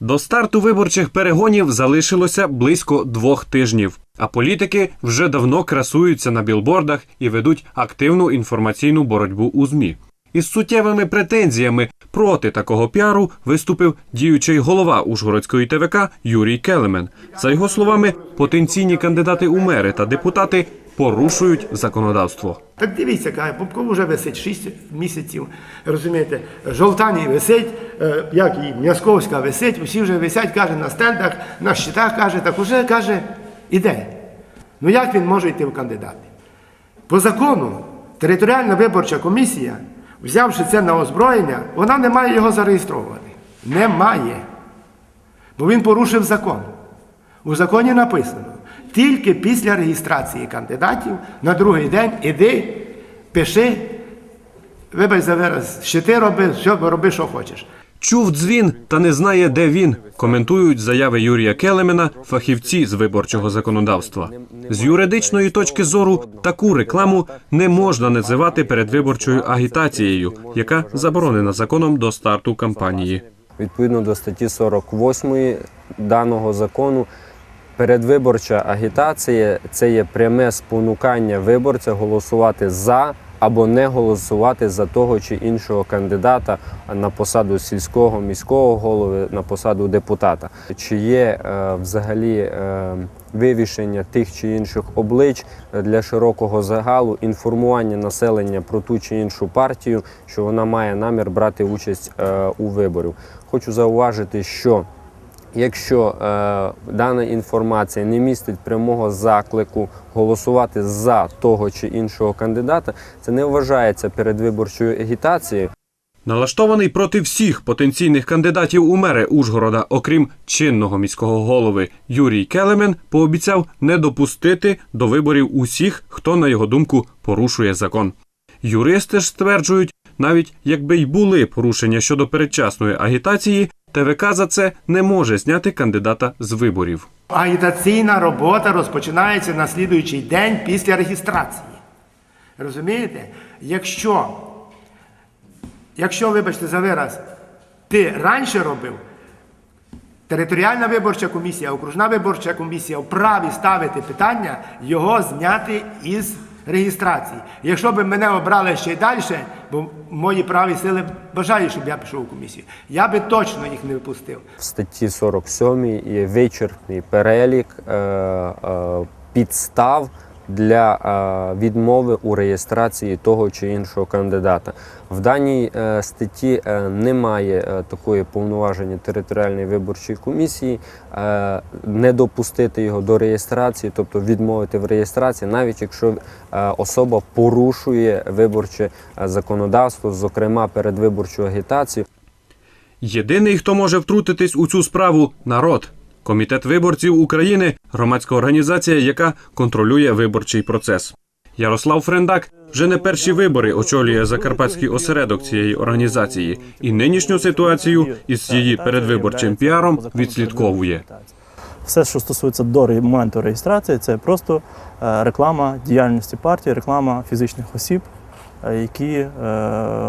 До старту виборчих перегонів залишилося близько двох тижнів, а політики вже давно красуються на білбордах і ведуть активну інформаційну боротьбу у ЗМІ. Із суттєвими претензіями проти такого піару виступив діючий голова Ужгородської ТВК Юрій Келемен. За його словами, потенційні кандидати у мери та депутати порушують законодавство. Так дивіться, каже, Попков вже висить 6 місяців. Розумієте, Жовтаній висить, е, як і М'язковська висить, усі вже висять, каже, на стендах, на щитах, каже, так уже каже, іде. Ну як він може йти в кандидати? По закону, територіальна виборча комісія, взявши це на озброєння, вона не має його зареєстровувати. Не має. Бо він порушив закон. У законі написано, тільки після реєстрації кандидатів на другий день іди, пиши, вибач за вираз, щити роби, все, роби, що хочеш. Чув дзвін та не знає, де він. Коментують заяви Юрія Келемена фахівці з виборчого законодавства. З юридичної точки зору таку рекламу не можна називати передвиборчою агітацією, яка заборонена законом до старту кампанії. Відповідно до статті 48 даного закону, передвиборча агітація це є пряме спонукання виборця голосувати за або не голосувати за того чи іншого кандидата на посаду сільського міського голови, на посаду депутата. Чи є е, взагалі е, вивішення тих чи інших облич для широкого загалу, інформування населення про ту чи іншу партію, що вона має намір брати участь е, у виборі. Хочу зауважити, що Якщо е, дана інформація не містить прямого заклику голосувати за того чи іншого кандидата, це не вважається передвиборчою агітацією. Налаштований проти всіх потенційних кандидатів у мери Ужгорода, окрім чинного міського голови Юрій Келемен, пообіцяв не допустити до виборів усіх, хто, на його думку, порушує закон. Юристи ж стверджують, навіть якби й були порушення щодо передчасної агітації, ТВК за це не може зняти кандидата з виборів. Агітаційна робота розпочинається на слідуючий день після реєстрації. Розумієте? Якщо, якщо, вибачте за вираз, ти раніше робив, територіальна виборча комісія, окружна виборча комісія вправі ставити питання, його зняти із реєстрації. Якщо б мене обрали ще й далі, бо мої праві сили бажають, щоб я пішов у комісію, я би точно їх не випустив. В статті 47 є вичерпний перелік е, е, підстав для е, відмови у реєстрації того чи іншого кандидата. В даній е, статті е, немає такої повноваження територіальної виборчої комісії не допустити його до реєстрації, тобто відмовити в реєстрації, навіть якщо особа порушує виборче законодавство, зокрема передвиборчу агітацію. Єдиний, хто може втрутитись у цю справу народ. Комітет виборців України громадська організація, яка контролює виборчий процес. Ярослав Френдак вже не перші вибори очолює закарпатський осередок цієї організації, і нинішню ситуацію із її передвиборчим піаром відслідковує. Все, що стосується до моменту реєстрації, це просто е, реклама діяльності партії, реклама фізичних осіб, які е,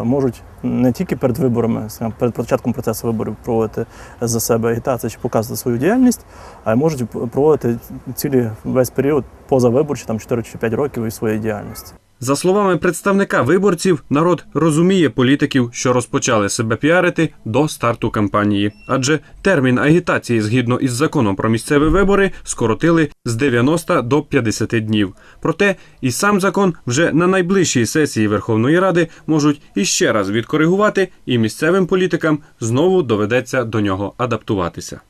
можуть не тільки перед виборами, перед початком процесу виборів проводити за себе агітацію чи показувати свою діяльність, а й можуть проводити цілі весь період позавиборчі, там 4 чи 5 років і своєї діяльності. За словами представника виборців, народ розуміє політиків, що розпочали себе піарити до старту кампанії, адже термін агітації згідно із законом про місцеві вибори скоротили з 90 до 50 днів. Проте і сам закон вже на найближчій сесії Верховної Ради можуть іще раз відкоригувати, і місцевим політикам знову доведеться до нього адаптуватися.